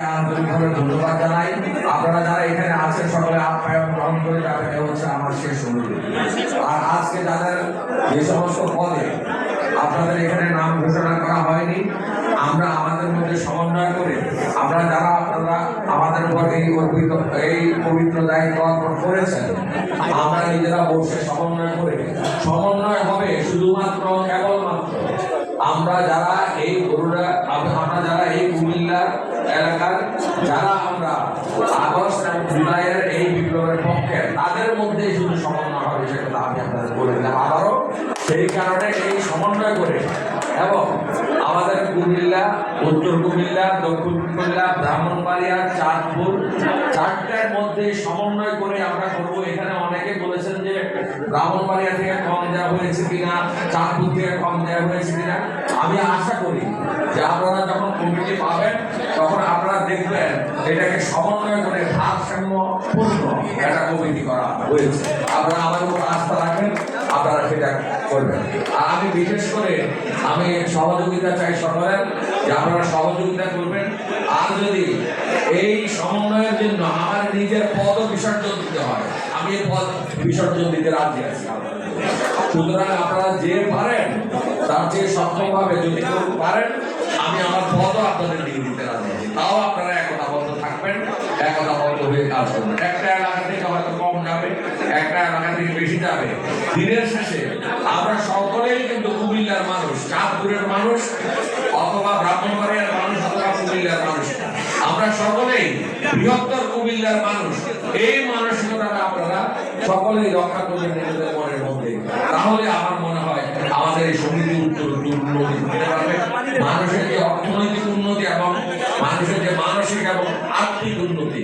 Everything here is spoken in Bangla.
আন্তরিকভাবে ধন্যবাদ জানাই। আপনারা যারা এখানে আছেন, সকলে আপ্যায়ন গ্রহণ করে হচ্ছে আমার শেষ অনুরোধ। আর আজকে যাদের যে সমস্ত পদে আপনাদের এখানে নাম ঘোষণা করা হয়নি, আমরা আমাদের মধ্যে সমন্বয় করে, আমরা যারা আপনারা আমাদের উপর এই অর্পিত, এই পবিত্র দায়িত্ব অর্পণ করেছেন, আমরা নিজেরা বসে সমন্বয় করে, সমন্বয় হবে শুধুমাত্র কেবলমাত্র আমরা যারা এই গরুরা, আমরা যারা এই কুমিল্লা এলাকার, যারা আমরা আগস্ট জুলাইয়ের এই বিপ্লবের পক্ষে, তাদের মধ্যে শুধু সমন্বয় হবে সেটা আমি আপনাদের বলে দিলাম। আবারও সেই কারণে এই সমন্বয় করে এবং আমাদের কুমিল্লা, উত্তর কুমিল্লা, দক্ষিণ কুমিল্লা, ব্রাহ্মণবাড়িয়া, চাঁদপুর, চারটার মধ্যে সমন্বয় করে আমরা করব এখানে অনেকে বলেছেন যে ব্রাহ্মণবাড়িয়া থেকে কম দেওয়া হয়েছে কিনা, চাঁদপুর থেকে কম দেওয়া হয়েছে কিনা, আমি আশা করি যে আপনারা যখন কমিটি পাবেন, তখন আপনারা দেখবেন এটাকে সমন্বয় করে ভারসাম্য পূর্ণ একটা কমিটি করা হয়েছে। আপনারা আমার উপর আস্থা রাখেন আপনারা সেটা করবেন। আর আমি বিশেষ করে আমি সহযোগিতা চাই সকলের, যে আপনারা সহযোগিতা করবেন। আর যদি এই সমন্বয়ের জন্য আমার নিজের পদ বিসর্জন দিতে হয়। আমি এই পদ বিসর্জন দিতে রাজি আছি। সুতরাং আপনারা যে পারেন, তার চেয়ে সক্ষমভাবে যদি পারেন, আমি আমার পদও আপনাদের দিয়ে দিতে রাজি আছি। তাও আপনারা একতাবদ্ধ থাকবেন, একতাবদ্ধ হয়ে কাজ করবেন। একটা এলাকা থেকে হয়তো কম যাবে, একটা এলাকা থেকে বেশি যাবে। দিনের শেষে আমরা সকলেই কিন্তু কুমিল্লার মানুষ, চাঁদপুরের মানুষ অথবা ব্রাহ্মণবাড়িয়ার মানুষ অথবা কুমিল্লার মানুষ আমরা সকলেই বৃহত্তর কুমিল্লার মানুষ, এই মানসিকতাটা আপনারা সকলেই রক্ষা করবেন নিজেদের মনের মধ্যে। তাহলে আমার মনে হয় আমাদের এই সমিতি উত্তর উন্নতি মানুষের যে অর্থনৈতিক উন্নতি এবং মানুষের যে মানসিক এবং আর্থিক উন্নতি